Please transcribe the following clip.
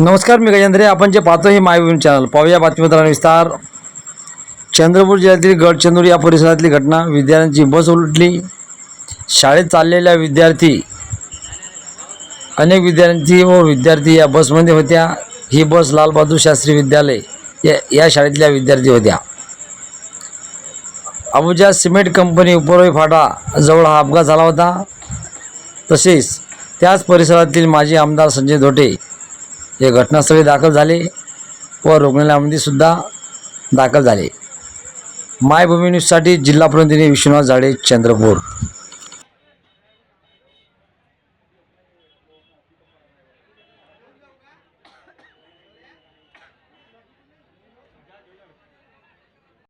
नमस्कार मी गजेंद्रे. आपण जे पाहतो हे मायभूमी चॅनल. पाहूया बातमीपत्राने विस्तार. चंद्रपूर जिल्ह्यातील गडचंदूर या परिसरातली घटना. विद्यार्थ्यांची बस उलटली. शाळेत चाललेल्या विद्यार्थी अनेक विद्यार्थी व विद्यार्थी या बसमध्ये होत्या. ही बस लालबहादूर शास्त्री विद्यालय या या शाळेतल्या विद्यार्थी होत्या. अबुजा सिमेंट कंपनी उपरोई फाटा जवळ हा अपघात झाला होता. तसेच त्याच परिसरातील माजी आमदार संजय धोटे हे घटनास्थळी दाखल झाले व रुग्णालयामध्ये सुद्धा दाखल झाले. मायभूमी न्यूजसाठी जिल्हा प्रतिनिधी विश्वनाथ झाडे चंद्रपूर.